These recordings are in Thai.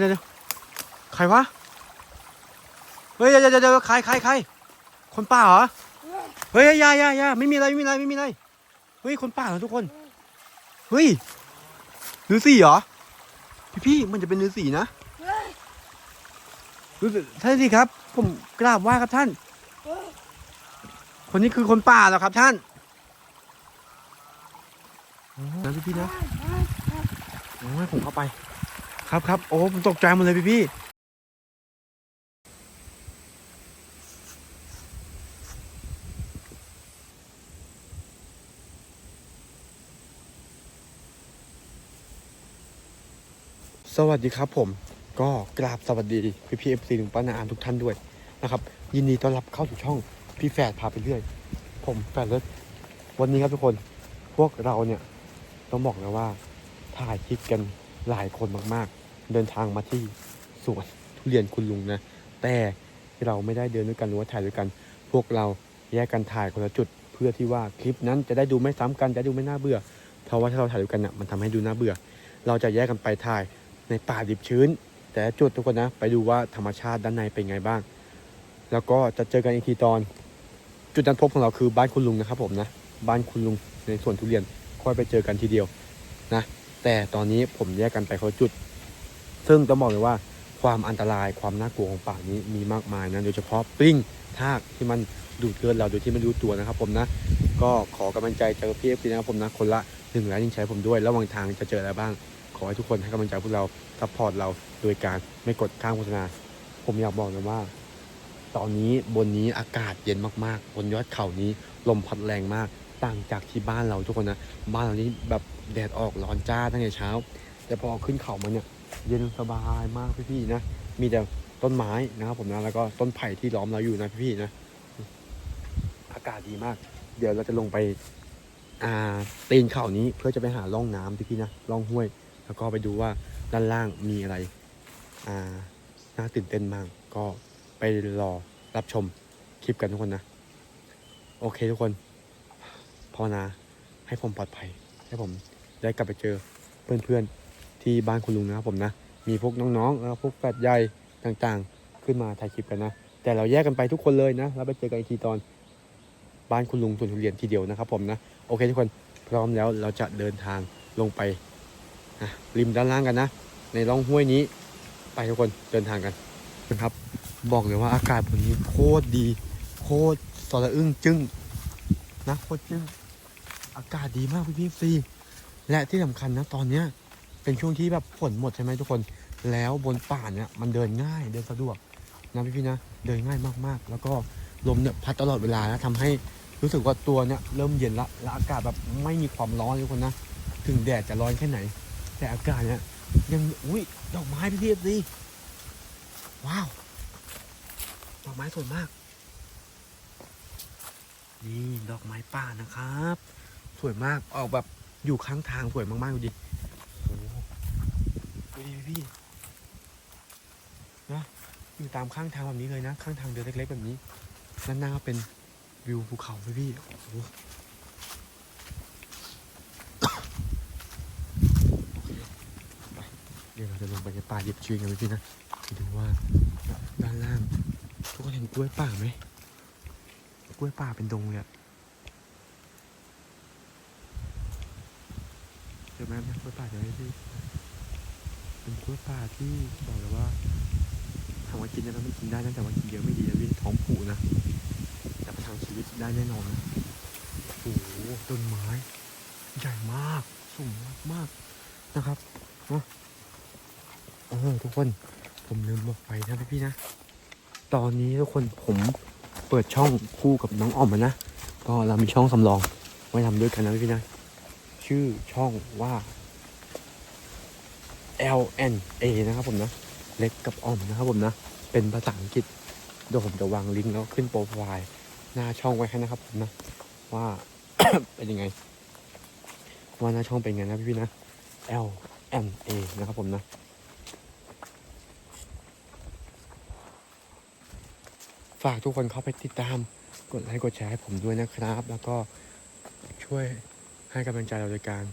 เดี๋ยวเดี๋ยวใครวะ เฮ้ยเดี๋ยวเดี๋ยวเดี๋ยวใครใครใครคนป่าเหรอ เฮ้ยยายายาไม่มีอะไรไม่มีอะไรไม่มีอะไร เฮ้ยคนป่าเหรอทุกคน เฮ้ยฤาษีเหรอ พี่พี่มันจะเป็นฤาษีนะฤาษีท่านสิครับ ผมกราบไหว้ครับท่าน คนนี้คือคนป่าเหรอครับท่านโอ้นะพี่พี่นะโอ้ยผมเข้าไป ครับครับโอ้ผมตกใจหมดเลยพี่พี่สวัสดีครับผมก็กราบสวัสดีพี่พี่เอฟซีลุงป้านาอานทุกท่านด้วยนะครับ ยินดีต้อนรับเข้าสู่ช่องพี่แฝดพาไปเรื่อย ผมแฝดเลิศวันนี้ครับทุกคนพวกเราเนี่ยต้องบอกนะว่าถ่ายคลิปกันหลายคนมาก เดินทางมาที่สวนทุเรียนคุณลุงนะ แต่เราไม่ได้เดินด้วยกันหรือว่าถ่ายด้วยกัน พวกเราแยกกันถ่ายคนละจุด เพื่อที่ว่าคลิปนั้นจะได้ดูไม่ซ้ำกันจะดูไม่น่าเบื่อ เพราะว่าถ้าเราถ่ายด้วยกันน่ะมันทำให้ดูน่าเบื่อ เราจะแยกกันไปถ่ายในป่าดิบชื้น แต่จุดทุกคนนะ ไปดูว่าธรรมชาติด้านในเป็นไงบ้าง แล้วก็จะเจอกันอีกทีตอน จุดนัดพบของเราคือบ้านคุณลุงนะครับผมนะบ้านคุณลุงในสวนทุเรียนค่อยไปเจอกันทีเดียวนะแต่ตอนนี้ผมแยกกันไปคนละจุด ซึ่งต้องบอกเลยว่าความอันตรายความน่ากลัวของป่านี้มีมากมายนะโดยเฉพาะปลิ้งทากที่มันดูดเลือดเราโดยที่ไม่รู้ตัวนะครับ ผมนะ ก็ขอกำลังใจจากพี่เอฟซีนะครับผมนะคนละหนึ่งไลค์ยิ่งใช้ผมด้วยระหว่างทางจะเจออะไรบ้าง ขอให้ทุกคนให้กำลังใจพวกเราซัพพอร์ตเราโดยการไม่กดข้ามโฆษณาผมอยากบอกนะว่า ตอนนี้บนนี้อากาศเย็นมากๆ บนยอดเขานี้ลมพัดแรงมากต่างจากที่บ้านเราทุกคนนะบ้านเรานี้แบบแดดออกร้อนจ้าตั้งแต่เช้า แต่พอขึ้นเขามาเนี่ย เย็นสบายมากพี่ๆนะ มีแต่ต้นไม้นะครับผมนะ แล้วก็ต้นไผ่ที่ล้อมเราอยู่นะพี่ๆนะ อากาศดีมาก เดี๋ยวเราจะลงไปอ่าตีนเขานี้เพื่อจะไปหาร่องน้ำพี่ๆนะร่องห้วย แล้วก็ไปดูว่าด้านล่างมีอะไรอ่าน่าตื่นเต้นมาก ก็ไปรอรับชมคลิปกันทุกคนนะ โอเคทุกคนภาวนาให้ผมปลอดภัย ให้ผมได้กลับไปเจอเพื่อนๆ ที่บ้านคุณลุงนะครับผมนะ มีพวกน้องๆแล้วพวกแฟดใหญ่ต่างๆ ขึ้นมาถ่ายคลิปกันนะ แต่เราแยกกันไปทุกคนเลยนะ แล้วไปเจอกันอีกทีตอนบ้านคุณลุงสวนทุเรียนทีเดียวนะครับผมนะ โอเคทุกคนพร้อมแล้วเราจะเดินทางลงไปนะริมด้านล่างกันนะ ในร่องห้วยนี้ ไปทุกคนเดินทางกันนะครับ บอกเลยว่าอากาศบนนี้โคตรดี โคตรสระอึ้งจึ้งนะโคตรจึ้งอากาศดีมากพี่พี่ซีและที่สำคัญนะตอนเนี้ย เป็นช่วงที่แบบฝนหมดใช่ไหมทุกคน แล้วบนป่าเนี่ยมันเดินง่ายเดินสะดวกนะพี่พี่ๆนะเดินง่ายมากๆ แล้วก็ลมเนี่ยพัดตลอดเวลานะทำให้รู้สึกว่าตัวเนี่ยเริ่มเย็นละและอากาศแบบไม่มีความร้อนทุกคนนะถึงแดดจะร้อนแค่ไหน แต่อากาศเนี่ยยังอุ้ยดอกไม้พี่พี่ซีว้าวดอกไม้สวยมาก นี่ดอกไม้ป่านะครับ สวยมากออกแบบอยู่ข้างทางสวยมากๆดูดิ ดูดิพี่นะอยู่ตามข้างทางแบบนี้เลยนะ ข้างทางเดินเล็กๆแบบนี้ด้านหน้าก็เป็นวิวภูเขาพี่พี่โอ้โหเดี๋ยวเราจะลงไปในป่าหยิบชื้นกันพี่นะดูว่าด้านล่าง ทุกคนเห็นกล้วยป่าไหมกล้วยป่าเป็นดงเลยอะเดี๋ยวแม่แม่กล้วยป่าเดี๋ยวให้พี่ เป็นกล้วยป่าที่บอกเลยว่าถามว่ากินได้ไหมมันกินได้นะแต่ว่ากินเยอะไม่ดีนะพี่ท้องผูนะแต่ประทังชีวิตได้แน่นอนนะโอ้โหต้นไม้ใหญ่มากสูงมากมากนะครับเนะเออทุกคนผมลืมบอกไปนะพี่ๆนะ ตอนนี้ทุกคนผมเปิดช่องคู่กับน้องอ้อมนะก็เรามีช่องสำรองไว้ทำด้วยกันนะพี่ๆนะ ชื่อช่องว่า L N A นะครับผมนะ เล็กกับอ้อมนะครับผมนะ เป็นภาษาอังกฤษเดี๋ยวผมจะวางลิงก์แล้วขึ้นโปรไฟล์หน้าช่องไว้ให้นะครับผมนะ ว่า เป็นยังไง ว่าหน้าช่องเป็นไงนะพี่ๆนะ L N A นะครับผมนะฝากทุกคนเข้าไปติดตาม กดไลค์กดแชร์ให้ผมด้วยนะครับ แล้วก็ช่วยให้กำลังใจเราโดยการ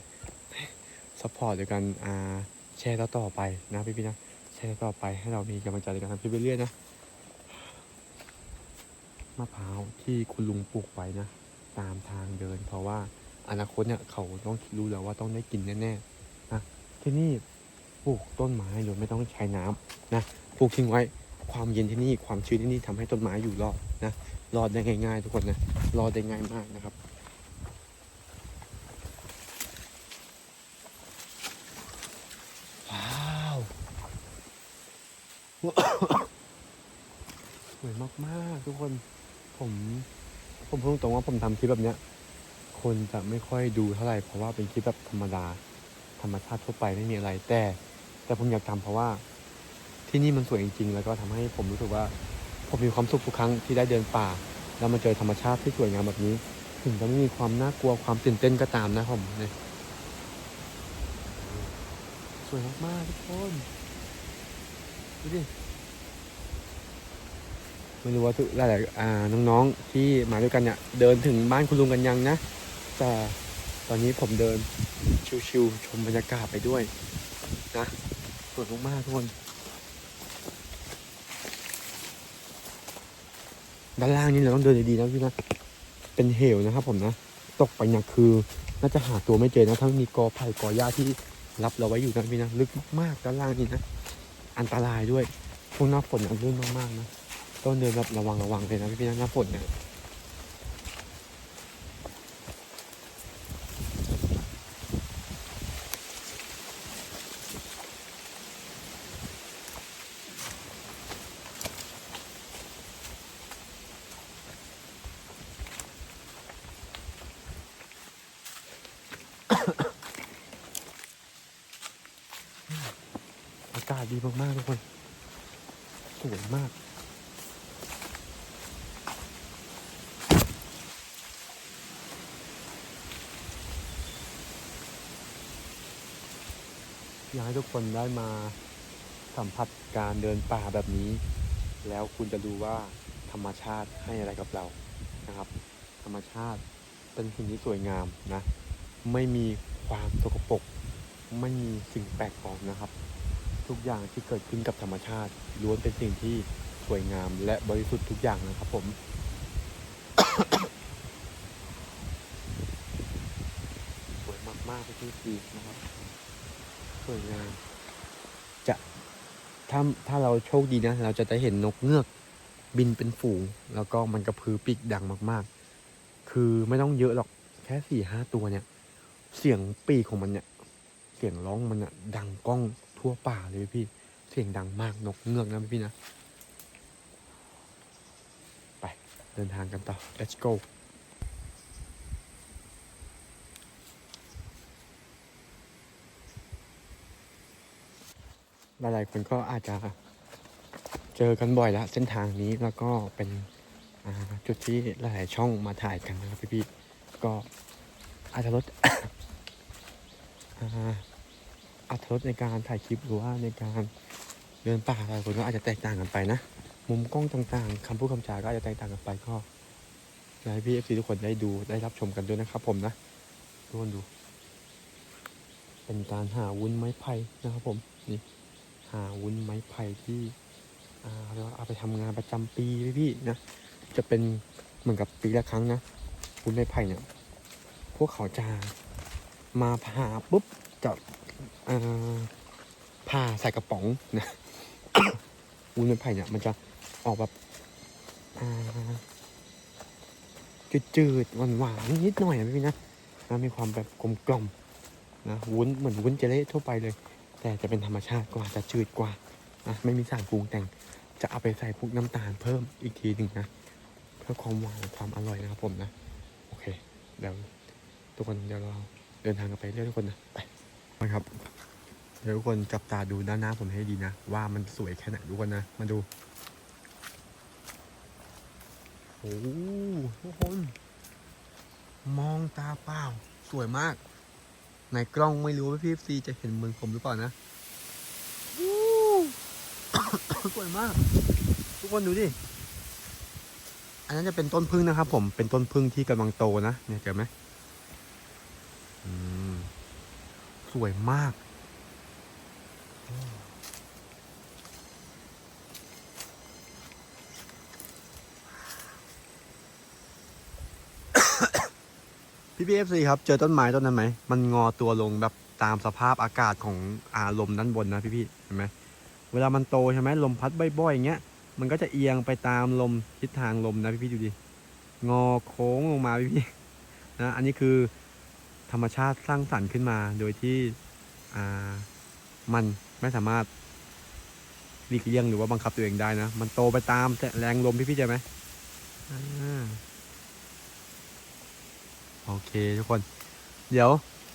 ซัพพอร์ตโดยการอ่า แชร์ต่อไปนะพี่ๆนะแชร์ต่อไปให้เรามีกำลังใจในการทำคลิปไปเรื่อยๆนะมะพร้าวที่คุณลุงปลูกไว้นะ ตามทางเดิน เพราะว่าอนาคตเนี่ยเขาต้องรู้แล้วว่าต้องได้กินแน่ๆนะที่นี่ปลูกต้นไม้โดยไม่ต้องใช้น้ำนะปลูกทิ้งไว้ความเย็นที่นี่ความชื้นที่นี่ทำให้ต้นไม้อยู่รอดนะรอดได้ง่าย ๆ ทุกคนนะรอดได้ง่ายมากนะครับ ว้าว สวยมากๆ ทุกคนผม ผมพูดตรงว่าผมทำคลิปแบบเนี้ย คนจะไม่ค่อยดูเท่าไหร่เพราะว่าเป็นคลิปแบบธรรมดา ธรรมชาติทั่วไปไม่มีอะไรแต่ แต่ผมอยากทำเพราะว่า ที่นี่มันสวยจริงๆ แล้วก็ทำให้ผมรู้สึกว่า ผมมีความสุขทุกครั้งที่ได้เดินป่า แล้วมาเจอธรรมชาติที่สวยงามแบบนี้ ถึงจะไม่มีความน่ากลัวความตื่นเต้นก็ตามนะผมเนี่ยสวยมากๆทุกคน ดูดิไม่รู้ว่าทุกหลายๆน้องๆที่มาด้วยกันเนี่ยเดินถึงบ้านคุณลุงกันยังนะ แต่ตอนนี้ผมเดินชิวๆชมบรรยากาศไปด้วยนะสวยมากๆทุกคนด้านล่างนี่เราต้องเดินดีๆนะพี่นะเป็นเหวนะครับผมนะ ตกไปเนี่ยคือน่าจะหาตัวไม่เจอนะถ้าม่มีกอไผ่กอหญ้าที่รับเราไว้อยู่นะพี่นะลึกมากๆด้านล่างนี่นะ อันตรายด้วยช่วงหน้าฝนอันลื่นมากๆนะต้องเดินแบบระวังระวังเลยนะพี่ๆหน้าฝนเนี่ย ดีมากๆทุกคน สวยมากอยากให้ทุกคนได้มาสัมผัสการเดินป่าแบบนี้ แล้วคุณจะดูว่าธรรมชาติให้อะไรกับเรานะครับ ธรรมชาติเป็นสิ่งที่สวยงามนะ ไม่มีความสกปรกไม่มีสิ่งแปลกปลอมนะครับ ทุกอย่างที่เกิดขึ้นกับธรรมชาติล้วนเป็นสิ่งที่สวยงามและบริสุทธิ์ทุกอย่างนะครับผม สวยมากๆที่ดีนะครับ สวยงาม จะถ้าถ้าเราโชคดีนะ เราจะได้เห็นนกเงือกบินเป็นฝูง แล้วก็มันกระพือปีกดังมากๆ คือไม่ต้องเยอะหรอกแค่สี่ห้าตัวเนี่ย เสียงปีกของมันเนี่ย เสียงร้องมันอะดังก้อง ทั่วป่าเลยพี่ เสียงดังมากนกเงือกนะพี่นะ ไปเดินทางกันต่อ let's go หลายๆคนก็อาจจะเจอกันบ่อยแล้วเส้นทางนี้แล้วก็เป็นจุดที่หลายๆช่องมาถ่ายกันนะครับพี่ๆก็อาจจะลด อัตรสในการถ่ายคลิปหรือว่าในการเดินป่าหลายคนก็อาจจะแตกต่างกันไปนะ มุมกล้องต่างๆคำพูดคำจาก็อาจจะแตกต่างกันไปก็อยากให้พี่เอฟซีทุกคนได้ดูได้รับชมกันด้วยนะครับผมนะทุกคนดู เป็นการหาวุ้นไม้ไผ่นะครับผมนี่หาวุ้นไม้ไผ่ที่อ่าเรียกว่าเอาไปทำงานประจำปีพี่พี่ๆนะจะเป็นเหมือนกับปีละครั้งนะวุ้นไม้ไผ่เนี่ยพวกเขาจะมาผ่าปุ๊บจะ ผ่าใส่กระป๋องนะวุ้นไม้ไผ่เนี่ยมันจะออกแบบจืดๆหวานๆนิดหน่อยนะพี่นะนะมีความแบบกลมกล่อมๆนะวุ้นเหมือนวุ้นเจลเล่ทั่วไปเลย แต่จะเป็นธรรมชาติกว่าจะจืดกว่านะไม่มีสารปรุงแต่ง จะเอาไปใส่พวกน้ำตาลเพิ่มอีกทีหนึ่งนะเพื่อความหวานความอร่อยนะครับผมนะ โอเคเดี๋ยวทุกคนเดี๋ยวเราเดินทางกันไปเรื่อยทุกคนนะไป ไปครับ เดี๋ยวทุกคนจับตาดูด้านหน้าผมให้ดีนะ ว่ามันสวยแค่ไหนทุกคนนะ มาดู โอ้โหทุกคน มองตาเปล่า สวยมาก ในกล้องไม่รู้ว่าพี่ซีจะเห็นมือผมหรือเปล่านะวู้สวยมาก ทุกคนดูดิ อันนั้นจะเป็นต้นพึ่งนะครับผม เป็นต้นพึ่งที่กำลังโตนะ เนี่ยเจอไหม สวยมาก พี่พีเอฟซีครับ เจอต้นไม้ต้นนั้นไหม มันงอตัวลงแบบตามสภาพอากาศของอารมณ์ด้านบนนะพี่พี่เห็นไหมเวลามันโตใช่ไหมลมพัดบ่อยๆอย่างเงี้ย มันก็จะเอียงไปตามลมทิศทางลมนะพี่พี่ดูดิ งอโค้งลงมาพี่พี่นะ อันนี้คือ ธรรมชาติสร้างสรรค์ขึ้นมา โดยที่มันไม่สามารถหลีกเลี่ยงหรือว่าบังคับตัวเองได้นะ มันโตไปตามแรงลมพี่พี่ๆใช่ไหมโอเคทุกคน เดี๋ยว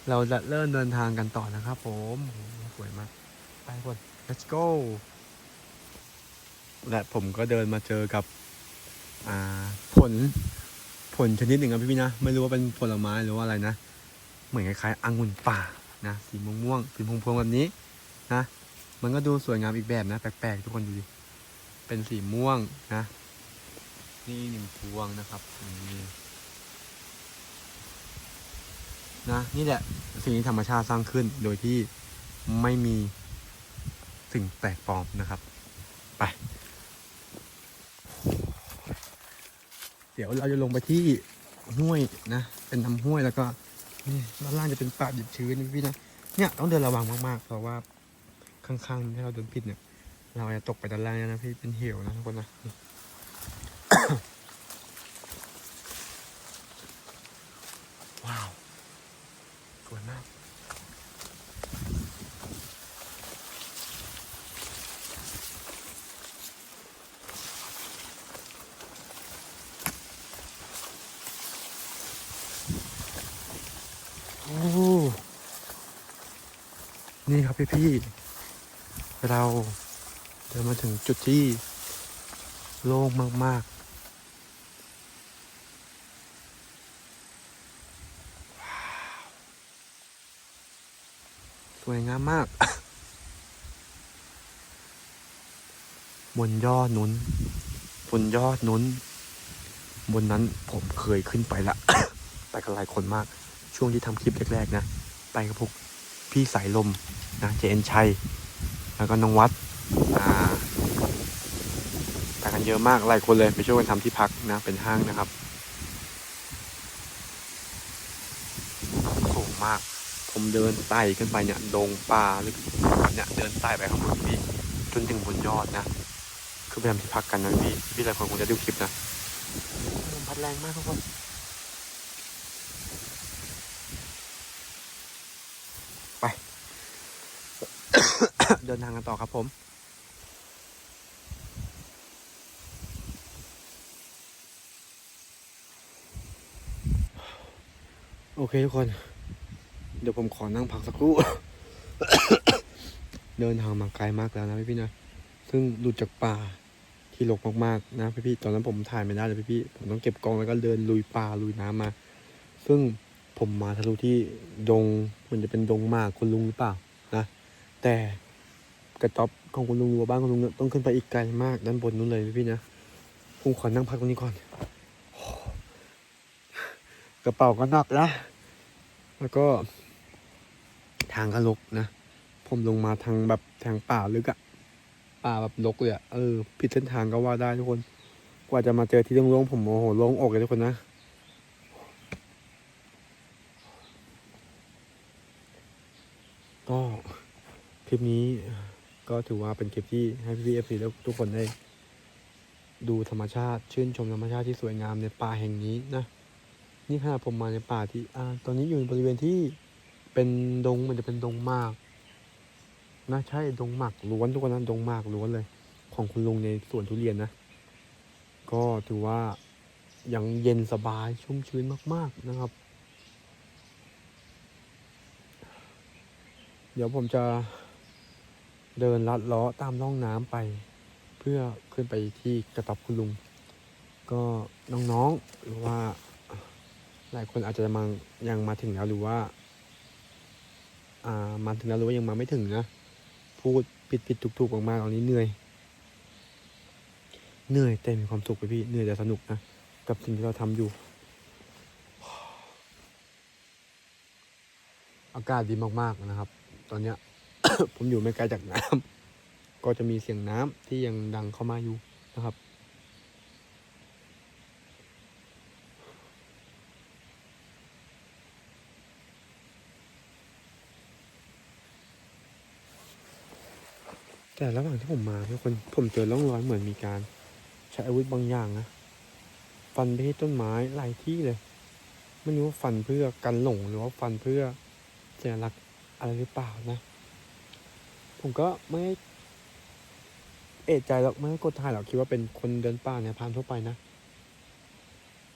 เราจะเริ่มเดินทางกันต่อนะครับผมสวยมาก ไปทุกคน let's go และผมก็เดินมาเจอกับผลผลชนิดหนึ่งครับพี่พี่ๆนะ ไม่รู้ว่าเป็นผลไม้หรือว่าอะไรนะ เหมือนคล้ายๆองุ่นป่านะสีม่วงๆสีพวงพวงๆแบบนี้นะมันก็ดูสวยงามอีกแบบนะแปลกๆทุกคนดูดิเป็นสีม่วงนะ นี่หนึ่งพวงนะครับนี่นะนี่แหละสิ่งที่ธรรมชาติสร้างขึ้นโดยที่ไม่มีสิ่งแปลกปลอมนะครับ ไป เดี๋ยวเราจะลงไปที่ห้วยนะ เป็นน้ำห้วยแล้วก็ นี่ด้านล่างจะเป็นป่าดิบชื้นนะพี่นะเนี่ยต้องเดินระวังมากๆ เพราะว่าข้างๆที่เราเดินผิดเนี่ย เราอาจจะตกไปด้านล่างนะพี่เป็นเหวนะทุกคนนะนี่ ว้าวสวยมาก โอ้ นี่ครับพี่พี่เราเดินมาถึงจุดที่โล่งมาก ๆ สวยงามมาก บนยอดนุ้น บนยอดนุ้น บนนั้นผมเคยขึ้นไปละ ไปกับหลายคนมาก ช่วงที่ทำคลิปแรก ๆ นะ ไปกับพวก พี่สายลมนะเจนชัย แล้วก็น้องวัดอ่าไปกันเยอะมากหลายคนเลยไปช่วยกันทำที่พักนะเป็นห้างนะครับสูงมาก ผมเดินไต่ขึ้นไปเนี่ยดงป่าลึกเนี่ยเดินไต่ไปข้างบนพี่จนถึงบนยอดนะคือไปทำที่พักกันนะพี่พี่หลายคนคงจะดูคลิปนะลมพัดแรงมากทุกคน เดินทางกันต่อครับผมโอเคทุกคน เดี๋ยวผมขอนั่งพักสักครู่ เดินทางมาไกลมากแล้วนะพี่พี่ๆนะซึ่งหลุดจากป่าที่รกมากๆนะพี่พี่ๆตอนนั้นผมถ่ายไม่ได้เลยพี่พี่ๆผมต้องเก็บกองแล้วก็เดินลุยป่าลุยน้ำมา ซึ่งผมมาทะลุที่ดงมันจะเป็นดงหมากคุณลุงหรือเปล่านะ แต่ กระต๊อบของคุณลุงหรือว่าบ้านคุณลุงต้องขึ้นไปอีกไกลมากด้านบนนู้นเลยพี่นะผมขอนั่งพักตรงนี้ก่อนอกระเป๋าก็หนักนะ แล้วก็ ทางก็รกนะ ผมลงมาทางแบบทางป่าลึกอะป่าแบบรกเลยอะเออผิดเส้นทางก็ว่าได้ทุกคน กว่าจะมาเจอที่โล่งๆผมโอ้โหโล่งอกเลยทุกคนนะก็คลิปนี้ ก็ถือว่าเป็นคลิปที่ให้พี่เอฟซีและทุกคนได้ ดูธรรมชาติ ชื่นชมธรรมชาติที่สวยงามในป่าแห่งนี้นะ นี่ขนาดผมมาในป่าที่อ่าตอนนี้อยู่ในบริเวณที่เป็นดงมันจะเป็นดงหมากนะใช่ดงหมากล้วนทุกคนนะดงหมากล้วนเลย ของคุณลุงในสวนทุเรียนนะ ก็ถือว่ายังเย็นสบายชุ่มชื้นมาก ๆนะครับ เดี๋ยวผมจะ เดินลัดล้อตามร่องน้ำไป เพื่อขึ้นไปที่กระต๊อบคุณลุง ก็น้องๆหรือว่าหลายคนอาจจะมายังมาถึงแล้วหรือว่า อ่ามาถึงแล้วหรือว่ายังมาไม่ถึงนะพูดผิดผิดถูกถูกๆมากๆตอนนี้เหนื่อย เหนื่อยแต่มีความสุขไปพี่เหนื่อยแต่สนุกนะกับสิ่งที่เราทำอยู่ อากาศดีมากๆนะครับ ตอนเนี้ย ผมอยู่ไม่ไกลจากน้ำ ก็จะมีเสียงน้ำที่ยังดังเข้ามาอยู่นะครับ แต่ระหว่างที่ผมมาทุกคนผมเจอร่องรอยเหมือนมีการ ใช้อาวุธบางอย่างนะฟันไปที่ต้นไม้หลายที่เลยไม่รู้ว่าฟันเพื่อกันหลงหรือว่าฟันเพื่อเจรักอะไรหรือเปล่านะ ผมก็ไม่เอะใจหรอกไม่กดถ่ายหรอกคิดว่าเป็นคนเดินป่าเนี่ยพานทั่วไปนะ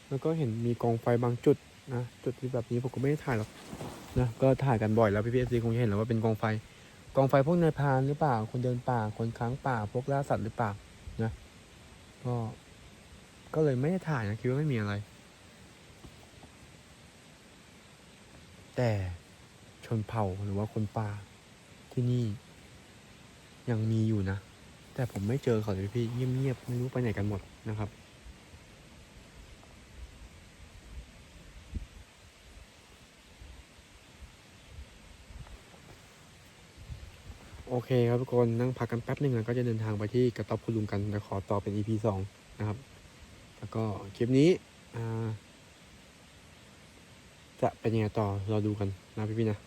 แล้วก็เห็นมีกองไฟบางจุดนะจุดที่แบบนี้ผมก็ไม่ได้ถ่ายหรอกนะก็ถ่ายกันบ่อยแล้วพี่พีเอฟซีคงจะเห็นแล้วว่าเป็นกองไฟ กองไฟพวกนายพรานหรือเปล่า คนเดินป่าคนค้างป่า พวกล่าสัตว์หรือเปล่านะก็ก็เลยไม่ได้ถ่ายนะคิดว่าไม่มีอะไร แต่ชนเผ่าหรือว่าคนป่าที่นี่ ยังมีอยู่นะ แต่ผมไม่เจอเขาเลยพี่เงียบๆไม่รู้ไปไหนกันหมดนะครับโอเคครับทุกคนนั่งพักกันแป๊บหนึ่งแล้วก็จะเดินทางไปที่กระต๊อบคุณลุงกันจะขอต่อเป็น EP สองนะครับ แล้วก็คลิปนี้จะเป็นยังไงต่อราดูกันนะพี่ๆนะ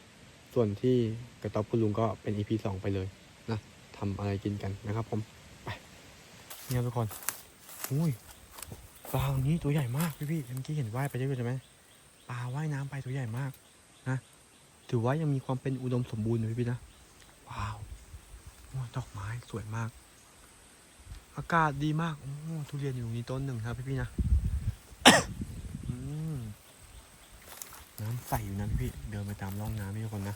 ส่วนที่กระต๊อบคุณลุงก็เป็น EP สองไปเลย ทำอะไรกินกันนะครับผมไปนี่ครับทุกคนอุ้ยปลาตรงนี้ตัวใหญ่มากพี่ๆเมื่อกี้เห็นว่ายไปด้วยใช่ไหมปลาว่ายน้ำไปตัวใหญ่มากนะถือว่ายังมีความเป็นอุดมสมบูรณ์นะพี่ๆนะว้าวโอ้ดอกไม้สวยมาก อากาศดีมากโอ้ทุเรียนอยู่นี้ต้นหนึ่งครับพี่พี่นะน้ำใสอยู่นะพี่เดินไปตามร่องน้ำพี่ทุกคนนะ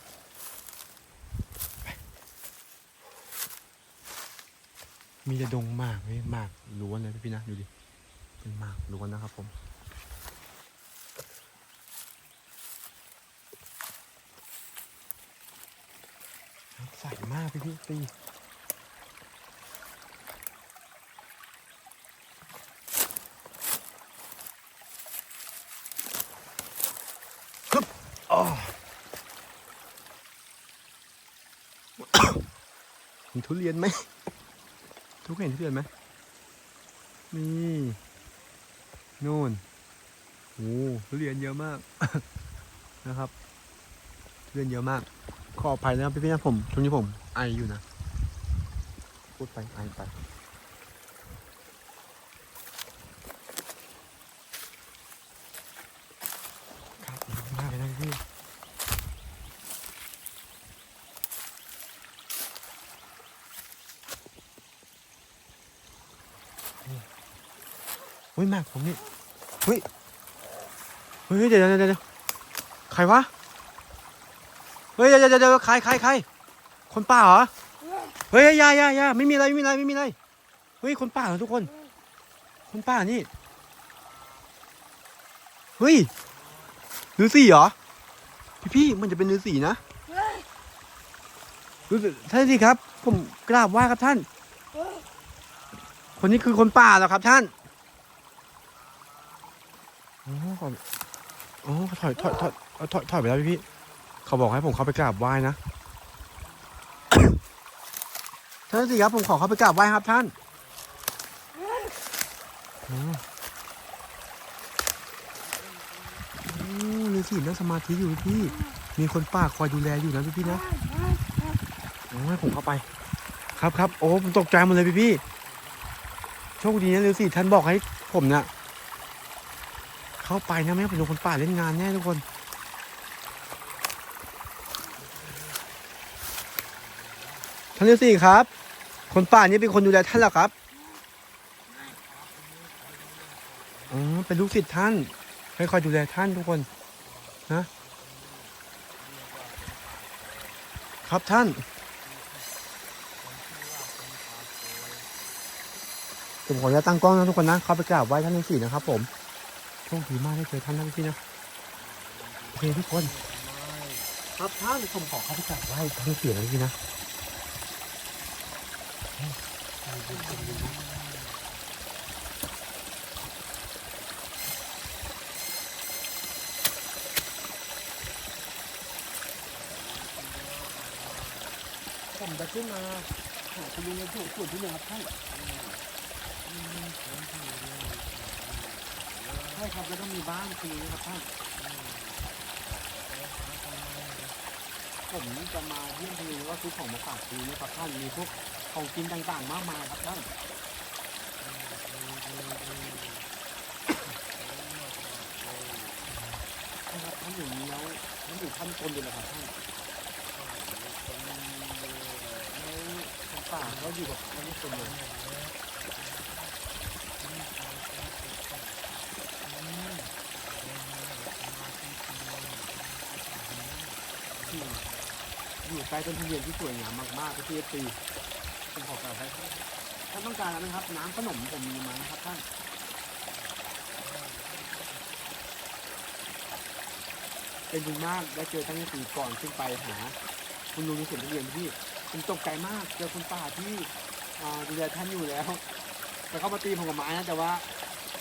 ไป มีแต่ดงมากพี่หมากล้วนเลยพี่นะดูดิเป็นมากล้วนนะครับผมใสมากพี่พี่ตีฮึบอ๋อเห็นทุเรียนไหม ทุกคนเห็นทุเรียนไหมนี่นู่นโอ้ทุเรียนเยอะมาก นะครับทุเรียนเยอะมาก ขออภัยนะครับพี่ๆนะผมช่วงนี้ผมไออยู่นะพูดไปไอไปครับมากเลยนะพี่ เฮ้ยมากผมนี่เฮ้ยเฮ้ยเดี๋ยวเดี๋ยวเดี๋ยวใครวะเฮ้ยเดี๋ยวเดี๋ยวเดี๋ยวใครใครใครคนป่าเหรอเฮ้ยยายายาไม่มีอะไรไม่มีอะไรไม่มีอะไรเฮ้ยคนป่าเหรอทุกคน คนป่านี่เฮ้ยฤาษีเหรอพี่พี่มันจะเป็นฤาษีนะฤาษีท่านสิครับ ผมกราบไหว้ครับท่าน คนนี้คือคนป่าเหรอครับท่าน โอ้ขอโอ้ถอยถอยถอยถอยถอยไปแล้วพี่พี่เขาบอกให้ผมเข้าไปกราบไหว้นะท่านสิครับผมขอเข้าไปกราบไหว้ครับ ท่านโอ้โอ้ฤาษีนั่งสมาธิอยู่พี่ มีคนป่าคอยดูแลอยู่นะพี่พี่นะโอ้ให้ผมเข้าไป ครับครับโอ้ผมตกใจหมดเลยพี่พี่โชคดีนะฤาษีท่านบอกให้ผมเนี่ย เข้าไปนะไม่งั้นผมโดนคนป่าเล่นงานแน่ทุกคนท่านฤาษีครับ คนป่านี้เป็นคนดูแลท่านเหรอครับอ๋อเป็นลูกศิษย์ท่านให้คอยดูแลท่านทุกคนนะครับท่านผมขออนุญาตตั้งกล้องนะทุกคนนะเข้าไปกราบไหว้ท่านฤาษีนะครับผม โชคดีมากได้เจอท่านนะพี่นะโอเคทุกคน ครับท่านผมขอข้าไปกราไหว้ท่านฤาษีนะพี่นะผมจะขึ้นมาหาคุณลุงในถูกส่วที่หนึ่งครับท่านใช่ ครับ แล้วก็มีบ้านคุณลุงนะครับท่านผมจะมาเยี่ยมคุณลุงว่าซื้อของมาฝากคุณลุงนะครับท่านมีพวกขของกินต่างๆมากมายครับท่านท่านครับท่านอย่างนี้แล้วท่านอยู่ท่านคนเดียวเหรอครับท่านแล้วคนป่าเขาอยู่กับท่านคนเดียว ที่อยู่ใต้ต้นทุเรียนที่สวยงามมากๆที่เอฟซีผมขอกล่าวไว้ท่านต้องการอะไรไหมครับ น้ำขนมผมมีมานะครับท่านเป็นบุญมากได้เจอท่านที่ปีก่อนขึ้นไปหา คุณลุงในสวนทุเรียนพี่ผมตกใจมากเจอคุณป่าที่อ่าดูแลท่านอยู่แล้ว แต่เขามาตีผมกับไม้นะแต่ว่า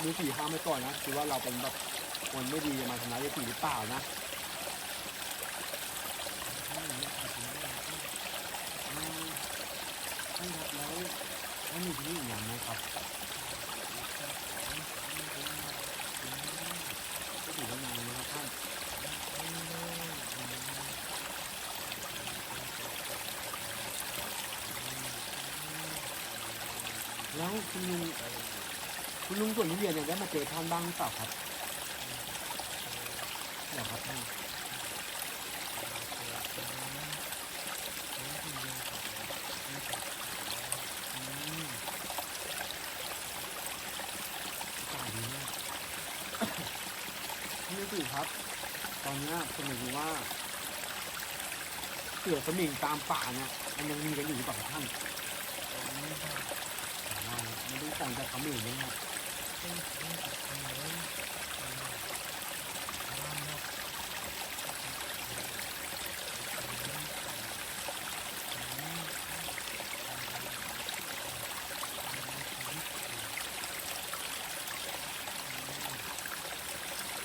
มือสี่ห้ามไว้ก่อนนะคือว่าเราเป็นแบบคนไม่ดีมาทำร้ายยายตีหรือเปล่านะอ่าท่านครับแล้วท่านมีที่อยู่อย่างไหมครับก็ถือว่านานนะครับท่าน แล้วคุณลุงคุณลุงส่วนทุเรียนเนี่ยได้มาเจอท่านบ้างหรือเปล่าครับเหรอครับท่านอืมอากาศดีมากพี่ตู่ครับ ตอนนี้ยผมอยากรู้ว่าเสือสมิงตามป่าเนี่ยมันยังมีกันอยู่หรือเปล่าท่าน อ๋อไม่ ได้สั่งจากเขมรนะครับ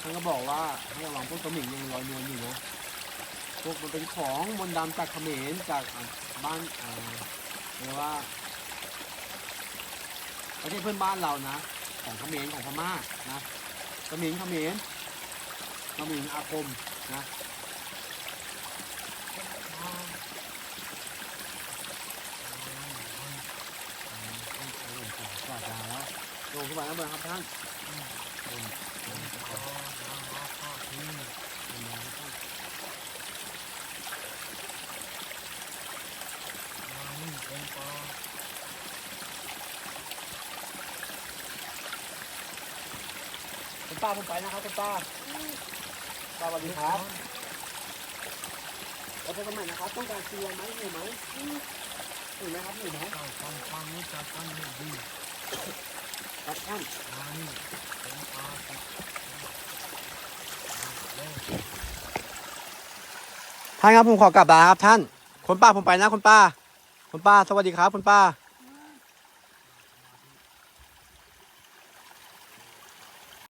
ท่านก็บอกว่าให้ระวังพวกเขมรยังลอยนวลอยู่นะพวกมันเป็นของมนต์ดำจากเขมรจากบ้านเรียกว่า ไม่ใช่เพื่อนบ้านเรานะ ของเขมรของพม่านะเขมรเขมรเขมรอาคมนะกวาดยาแล้วลงขึ้นไปแล้วเบอร์ครับท่านลงลงลงลงท่านคุณป้า ผมไปนะครับคุณป้าป้าสวัสดีครับแล้วพบกันใหม่นะครับต้องการเกลือไหมอยู่ไหมอยู่ไหมครับอยู่ไหมเราทำความรู้จักกันให้ดีครับท่านมานี่เป็นปาติเล่นท่านครับผมขอกลับแลาครับท่านคุณป้าผมไปนะคุณป้าคุณป้า สวัสดีครับคุณป้า